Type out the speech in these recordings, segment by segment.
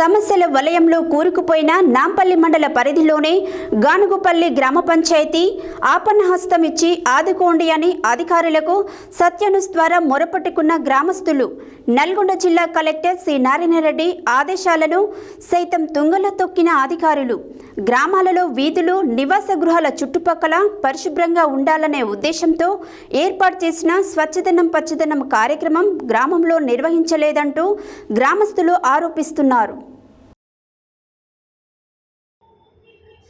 సమస్యల వలయంలో కూరుకుపోయిన నాంపల్లి మండల పరిధిలోనే గానుగుపల్లి గ్రామ పంచాయతీ ఆపన్నహస్తం ఇచ్చి ఆదుకోండి అని అధికారులకు సత్యనుస్ ద్వారా మొరపెట్టుకున్న గ్రామస్తులు నల్గొండ జిల్లా కలెక్టర్ సి నారాయణరెడ్డి ఆదేశాలను సైతం తుంగలో తొక్కిన అధికారులు. గ్రామాలలో వీధులు నివాస గృహాల చుట్టుపక్కల పరిశుభ్రంగా ఉండాలనే ఉద్దేశంతో ఏర్పాటు చేసిన స్వచ్ఛదనం పచ్చదనం కార్యక్రమం గ్రామంలో నిర్వహించలేదంటూ గ్రామస్తులు ఆరోపిస్తున్నారు.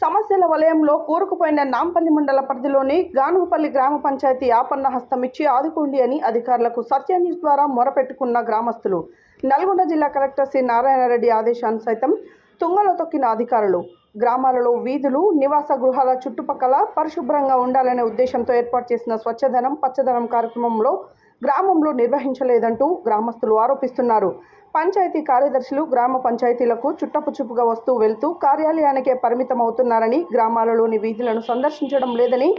సమస్యల వలయంలో కూరుకుపోయిన నాంపల్లి మండల పరిధిలోని గానుగుపల్లి గ్రామ పంచాయతీ ఆపన్న హస్తం ఇచ్చి ఆదుకోండి అని అధికారులకు సత్య న్యూస్ ద్వారా మొరపెట్టుకున్న గ్రామస్తులు. నల్గొండ జిల్లా కలెక్టర్ సి నారాయణరెడ్డి ఆదేశాన్ని సైతం తుంగలో తొక్కిన అధికారులు. గ్రామాలలో వీధులు నివాస గృహాల చుట్టుపక్కల పరిశుభ్రంగా ఉండాలనే ఉద్దేశంతో ఏర్పాటు చేసిన స్వచ్ఛధనం పచ్చదనం కార్యక్రమంలో గ్రామంలో నిర్వహించలేదంటూ గ్రామస్తులు ఆరోపిస్తున్నారు. పంచాయతీ కార్యదర్శులు గ్రామ పంచాయతీలకు చుట్టపుచుపుగా వస్తూ వెళ్తూ కార్యాలయానికే పరిమితం అవుతున్నారని గ్రామాలలోని వీధులను సందర్శించడం లేదని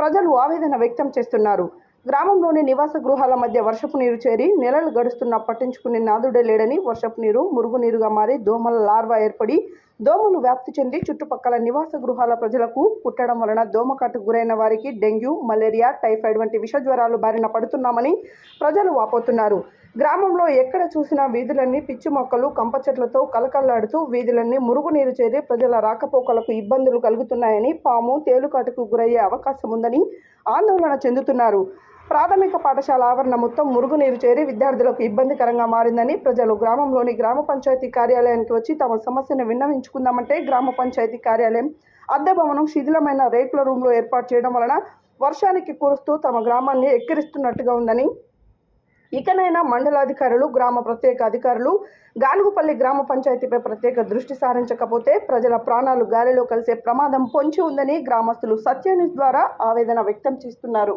ప్రజలు ఆవేదన వ్యక్తం చేస్తున్నారు. గ్రామంలోని నివాస గృహాల మధ్య వర్షపు నీరు చేరి నెలలు గడుస్తున్నా పట్టించుకునే నాదుడే లేడని వర్షపు నీరు మురుగునీరుగా మారి దోమల లార్వా ఏర్పడి దోమలు వ్యాప్తి చెంది చుట్టుపక్కల నివాస గృహాల ప్రజలకు పుట్టడం వలన దోమకాటుకు గురైన వారికి డెంగ్యూ మలేరియా టైఫాయిడ్ వంటి విష జ్వరాలు బారిన పడుతున్నామని ప్రజలు వాపోతున్నారు. గ్రామంలో ఎక్కడ చూసినా వీధులన్నీ పిచ్చి మొక్కలు కంప చెట్లతో కలకల్లాడుతూ వీధులన్నీ మురుగునీరు చేరి ప్రజల రాకపోకలకు ఇబ్బందులు కలుగుతున్నాయని పాము తేలుకాటుకు గురయ్యే అవకాశం ఉందని ఆందోళన చెందుతున్నారు. ప్రాథమిక పాఠశాల ఆవరణ మొత్తం మురుగునీరు చేరి విద్యార్థులకు ఇబ్బందికరంగా మారిందని ప్రజలు గ్రామంలోని గ్రామ పంచాయతీ కార్యాలయానికి వచ్చి తమ సమస్యను విన్నవించుకుందామంటే గ్రామ పంచాయతీ కార్యాలయం అద్దె భవనం శిథిలమైన రేకుల రూమ్లో ఏర్పాటు చేయడం వలన వర్షానికి కురుస్తూ తమ గ్రామాన్ని ఎక్కిరిస్తున్నట్టుగా ఉందని ఇకనైనా మండలాధికారులు గ్రామ ప్రత్యేక అధికారులు గానుగుపల్లి గ్రామ పంచాయతీపై ప్రత్యేక దృష్టి సారించకపోతే ప్రజల ప్రాణాలు గాలిలో కలిసే ప్రమాదం పొంచి ఉందని గ్రామస్తులు సత్యని ద్వారా ఆవేదన వ్యక్తం చేస్తున్నారు.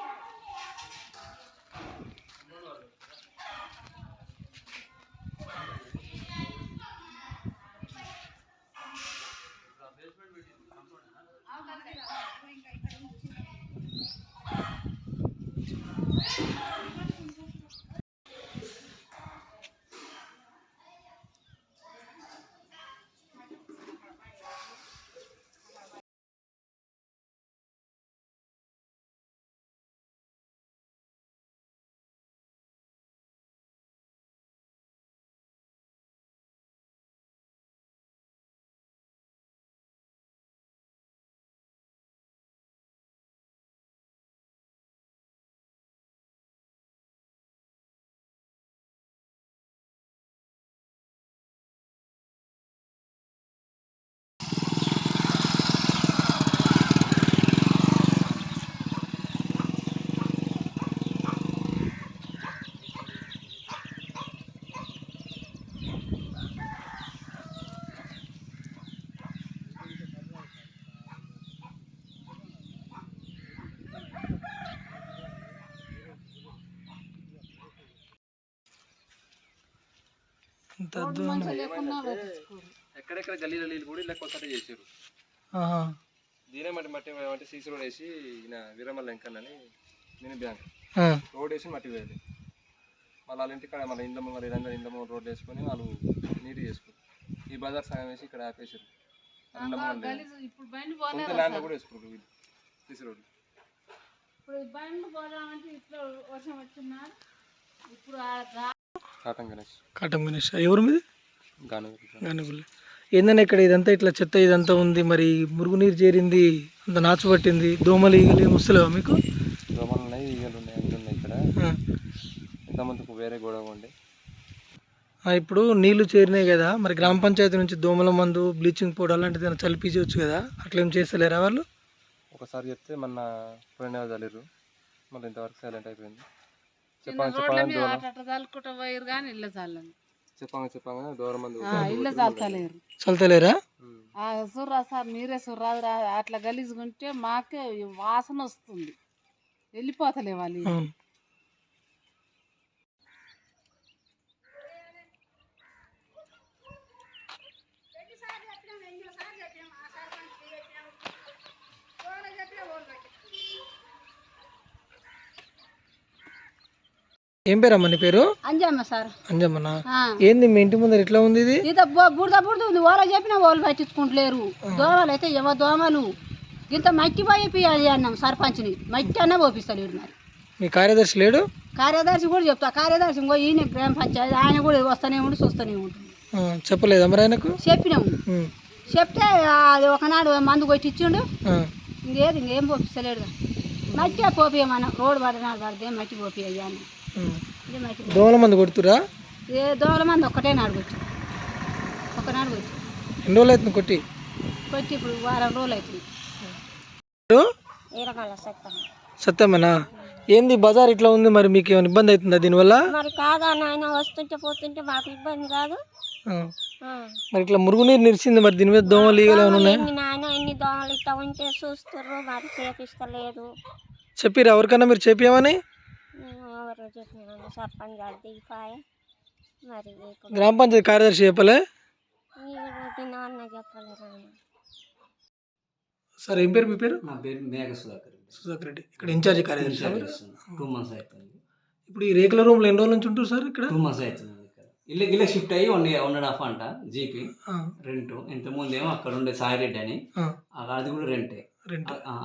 ఎక్కడెక్కడ గల్లీల నీళ్ళు కూడా ఇలా కొత్తగా చేశారు. దీనే మట్టి మట్టి మట్టి సీసీ రోడ్ వేసి ఈయన వీరమల్ల వెంకన్నని మినీ బ్యాంక్. ఆ. రోడ్ వేసి మట్టి వేయాలి మళ్ళీ వాళ్ళ ఇంటికాడ మళ్ళీ ఇదంతా ఇండ్ల ముంగర రోడ్ వేసుకొని వాళ్ళు నీరు చేసుకున్నారు ఈ బజార్ సాయం వేసి ఇక్కడ ఆపేసారు సొంత ల్యాండ్ కూడా వేసుకున్నారు వీళ్ళు సీసీ రోడ్ ఇప్పుడు బండి పోదామంటే ఇట్లా వర్షం వచ్చిన్నారు ఇప్పుడు కాటన్ గణేష్. కాటం గణేష్. ఎవరు మీది? గాను గానుగుల్లి ఏందన్నా ఇక్కడ ఇదంతా ఇట్లా చెత్త ఇదంతా ఉంది మరి మురుగునీరు చేరింది అంత నాచు పట్టింది దోమలు ఈగలు ఏమి వస్తలేవా మీకు? దోమలు ఉన్నాయి ఈగలు ఉన్నాయి అన్నీ ఉన్నాయి ఇక్కడ. ఇంతమందికి వేరే గొడవ ఉండే ఇప్పుడు నీళ్ళు చేరినాయి కదా మరి గ్రామ పంచాయతీ నుంచి దోమల మందు బ్లీచింగ్ పౌడర్ అలాంటిది ఏమైనా చల్లిపించవచ్చు కదా? అట్లా ఏం చేస్తలేరా వాళ్ళు? ఒకసారి చెప్తే మొన్న పోయిన చల్లిర్రు మళ్ళీ ఇంతవరకు సైలెంట్ అయిపోయింది. చల్లుకుంటా పోయారు కానీ ఇళ్ళ చల్లని చెప్పంగా చెప్పంగా దూరం మంది ఇళ్ళ చల్తలేరు చల్తలేరా? ఆ సుర్రా సార్ మీరే సుర్రా రా- అట్లా గలీజుకుంటే మాకే వాసన వస్తుంది. వెళ్ళిపోతలే వాళ్ళు ఏం పేరమ్మా నీ పేరు? అంజమ్మ సార్. అంజమ్మనా? ఆ. ఏంది మీ ఇంటి ముందర ఎట్లా ఉంది ఇది? ఇంత బు- బురద బురద ఉంది. ఓలా చెప్పినా వాళ్ళు పట్టించుకుంటలేరు. దోమలు అయితే ఎవ దోమలు. ఇంత మట్టి పోయి అన్నాం సర్పంచ్ని. మట్టి అన్న పోపిస్తలేడు మరి. మీ కార్యదర్శి లేడు? కార్యదర్శి కూడా చెప్తా. కార్యదర్శి ఇంకో ఈయన గ్రామ పంచాయతీ. ఆయన కూడా వస్తూనే ఉండి చూస్తూనే ఉంటుంది చెప్పలేదా మరి ఆయనకు? చెప్పినాము చెప్తే అది ఒకనాడు మందు కొట్టించిండు ఆ, ఇంకేది ఇంకేం పోపిస్తలేడు మట్టి పోపియమన్న. రోడ్డు పడినాడు పడితే మట్టి పోపియ్యా దోమల మంది కొడుతురా ఏ దోమల మంది ఒక్కటే నాడు కొట్టి. ఒకనాడు కొట్టి. ఎన్ని రోజులు అవుతుంది కొట్టి? కొట్టి ఇప్పుడు వారం రోజులు అవుతుంది. సత్యమేనా? ఏంది బజార్ ఇట్లా ఉంది మరి మీకు ఏమైనా ఇబ్బంది అవుతుందా దీనివల్ల? మరి కాదా నాయన వస్తుంటే పోతుంటే మాకు ఇబ్బంది కాదు. మరి ఇట్లా మురుగునీరు నిరిచింది మరి దీని మీద దోమలు ఈగలు ఏమైనా ఉన్నాయి? నాయన ఎన్ని దోమలు ఇట్లా ఉంటే చూస్తారు మరి చేపిస్తలేదు చెప్పిరా ఎవరికన్నా మీరు చెప్పామని ఎవరు చెప్పిన సర్పంచ్ గారు దిగిపోయే. మరి గ్రామ పంచాయతీ కార్యదర్శి చెప్పలే? నాన్న చెప్పలేదు ఆయన సరే ఏం పేరు మీ పేరు? నా పేరు మేఘ సుధాకర్ సుధాకర్ రెడ్డి. ఇక్కడ ఇన్ఛార్జి కార్యదర్శి మీరు? టూ మంత్స్ అవుతుంది ఇప్పుడు ఈ రేకుల రూమ్లో ఎన్ని రోజుల నుంచి ఉంటారు సార్ ఇక్కడ? టూ మంత్స్ అవుతుంది ఇల్లు ఇల్లు షిఫ్ట్ అయ్యి వన్ వన్ అండ్ హాఫ్ అంట జీపీ. రెంట్. ఇంతకుముందు ఏమో అక్కడ ఉండే సాయిరెడ్డి అని. అది కూడా రెంటే.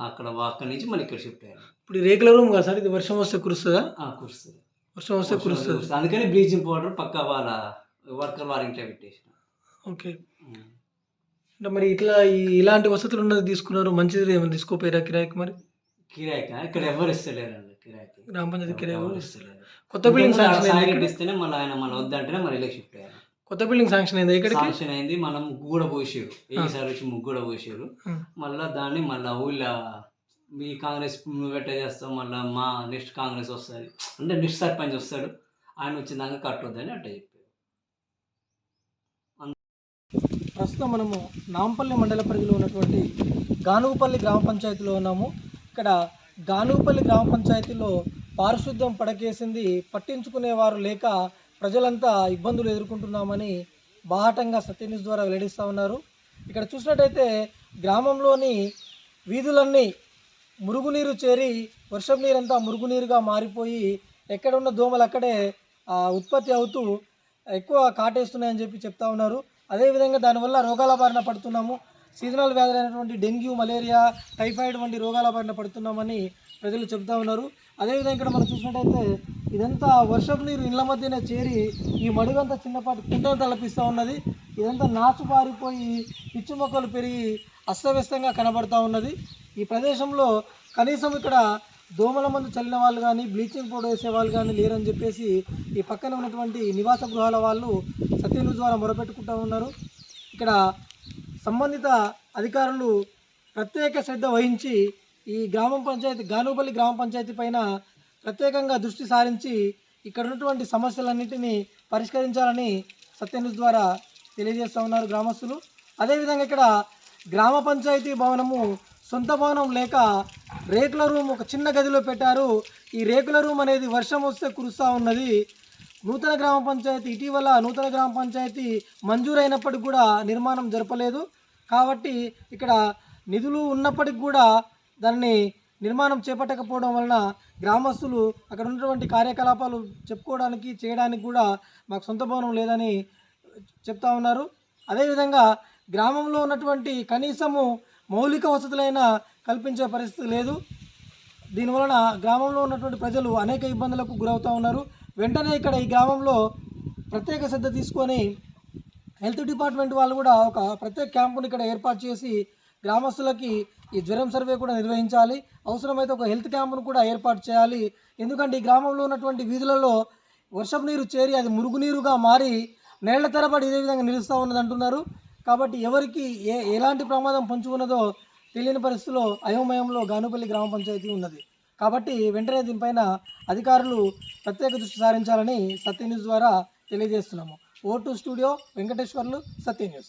అక్కడ అక్కడి నుంచి మళ్ళీ ఇక్కడ షిఫ్ట్ అయ్యాను. ఇప్పుడు రేకుల రూమ్ కదా సార్? ఇది వర్షం వస్తే కురుస్తుందా? కురుస్తుంది. వర్షం వస్తే కురుస్తుంది? అందుకని బ్లీచింగ్ పౌడర్ పక్క వాళ్ళ వర్కర్ వారి ఇంట్లో పెట్టేసిన. ఓకే. అంటే మరి ఇట్లా ఇలాంటి వసతులు ఉన్నది తీసుకున్నారు మంచిది ఏమైనా తీసుకోపోయారా కిరాయికి మరి? కిరాయికి? ఇక్కడ ఎవరు ఇస్తలేరండి కిరాయికి? గ్రామ పంచాయతీ కిరాయి ఎవరు ఇస్తలేరు? కొత్త బిల్డింగ్ శాంక్షన్ ఇక్కడ? ఇస్తేనే మళ్ళీ ఆయన మళ్ళీ వద్దంటేనే మళ్ళీ ఇలా షిఫ్ట్ అయ్యాను కొత్త బిల్డింగ్ శాంక్షన్ అయింది ఇక్కడికి? శాంక్షన్ అయింది మనం ముగ్గు కూడా పోసారు ఈసారి వచ్చి ముగ్గు కూడా పోసారు. మళ్ళీ దాన్ని మళ్ళీ ఊళ్ళో మీ కాంగ్రెస్ నువ్వు ఎట్లా చేస్తావు? మళ్ళీ మా నెక్స్ట్ కాంగ్రెస్ వస్తుంది. అంటే నెక్స్ట్ సర్పంచ్ వస్తాడు. ఆయన వచ్చిందాక కట్టొద్దని అట్లా చెప్పారు. ప్రస్తుతం మనము నాంపల్లి మండల పరిధిలో ఉన్నటువంటి గానుగుపల్లి గ్రామ పంచాయతీలో ఉన్నాము. ఇక్కడ గానుగుపల్లి గ్రామ పంచాయతీలో పారిశుద్ధ్యం పడకేసింది పట్టించుకునేవారు లేక ప్రజలంతా ఇబ్బందులు ఎదుర్కొంటున్నామని బాహాటంగా సత్యన్యూస్ ద్వారా వెల్లడిస్తూ ఉన్నారు. ఇక్కడ చూసినట్టయితే గ్రామంలోని వీధులన్నీ మురుగునీరు చేరి వర్షం నీరంతా మురుగునీరుగా మారిపోయి ఎక్కడ ఉన్న దోమలు అక్కడే ఉత్పత్తి అవుతూ ఎక్కువ కాటేస్తున్నాయని చెప్పి చెప్తా ఉన్నారు. అదేవిధంగా దానివల్ల రోగాల బారిన పడుతున్నాము. సీజనల్ వ్యాధులైనటువంటి డెంగ్యూ మలేరియా టైఫాయిడ్ వంటి రోగాల బారిన పడుతున్నామని ప్రజలు చెప్తా ఉన్నారు. అదేవిధంగా ఇక్కడ మనం చూసినట్టయితే ఇదంతా వర్షపు నీరు ఇళ్ళ మధ్యనే చేరి ఈ మడుగంతా చిన్నపాటి కుంటను తలపిస్తూ ఉన్నది. ఇదంతా నాచు పారిపోయి పిచ్చి మొక్కలు పెరిగి అస్తవ్యస్తంగా కనబడతా ఉన్నది. ఈ ప్రదేశంలో కనీసం ఇక్కడ దోమల మందు చల్లిన వాళ్ళు కానీ బ్లీచింగ్ పౌడర్ వేసే వాళ్ళు కానీ లేరని చెప్పేసి ఈ పక్కన ఉన్నటువంటి నివాస గృహాల వాళ్ళు సత్యన్యూస్ ద్వారా మొరపెట్టుకుంటూ ఉన్నారు. ఇక్కడ సంబంధిత అధికారులు ప్రత్యేక శ్రద్ధ వహించి ఈ గ్రామ పంచాయతీ గానుపల్లి గ్రామ పంచాయతీ పైన ప్రత్యేకంగా దృష్టి సారించి ఇక్కడ ఉన్నటువంటి సమస్యలన్నింటినీ పరిష్కరించాలని సత్యన్యూస్ ద్వారా తెలియజేస్తూ ఉన్నారు గ్రామస్తులు. అదేవిధంగా ఇక్కడ గ్రామ పంచాయతీ భవనము సొంత భవనం లేక రేకుల రూమ్ ఒక చిన్న గదిలో పెట్టారు. ఈ రేకుల రూమ్ అనేది వర్షం వస్తే కురుస్తూ ఉన్నది. నూతన గ్రామ పంచాయతీ ఇటీవల నూతన గ్రామ పంచాయతీ మంజూరైనప్పటికి కూడా నిర్మాణం జరపలేదు. కాబట్టి ఇక్కడ నిధులు ఉన్నప్పటికి కూడా దాన్ని నిర్మాణం చేపట్టకపోవడం వలన గ్రామస్తులు అక్కడ ఉన్నటువంటి కార్యకలాపాలు చెప్పుకోవడానికి చేయడానికి కూడా మాకు సొంత భవనం లేదని చెప్తా ఉన్నారు. అదేవిధంగా గ్రామంలో ఉన్నటువంటి కనీసము మౌలిక వసతులైనా కల్పించే పరిస్థితి లేదు. దీనివలన గ్రామంలో ఉన్నటువంటి ప్రజలు అనేక ఇబ్బందులకు గురవుతూ ఉన్నారు. వెంటనే ఇక్కడ ఈ గ్రామంలో ప్రత్యేక శ్రద్ధ తీసుకొని హెల్త్ డిపార్ట్మెంట్ వాళ్ళు కూడా ఒక ప్రత్యేక క్యాంపును ఇక్కడ ఏర్పాటు చేసి గ్రామస్తులకి ఈ జ్వరం సర్వే కూడా నిర్వహించాలి. అవసరమైతే ఒక హెల్త్ క్యాంపును కూడా ఏర్పాటు చేయాలి. ఎందుకంటే ఈ గ్రామంలో ఉన్నటువంటి వీధులలో వర్షపు నీరు చేరి అది మురుగునీరుగా మారి నేళ్ళ తరబడి ఇదే విధంగా నిలుస్తూ ఉన్నది అంటున్నారు. కాబట్టి ఎవరికి ఏ ఎలాంటి ప్రమాదం పంచుకున్నదో తెలియని పరిస్థితిలో అయోమయంలో గానుపల్లి గ్రామ పంచాయతీ ఉన్నది. కాబట్టి వెంటనే దీనిపైన అధికారులు ప్రత్యేక దృష్టి సారించాలని సత్య న్యూస్ ద్వారా తెలియజేస్తున్నాము. O two studio Venkateswarlu Satya news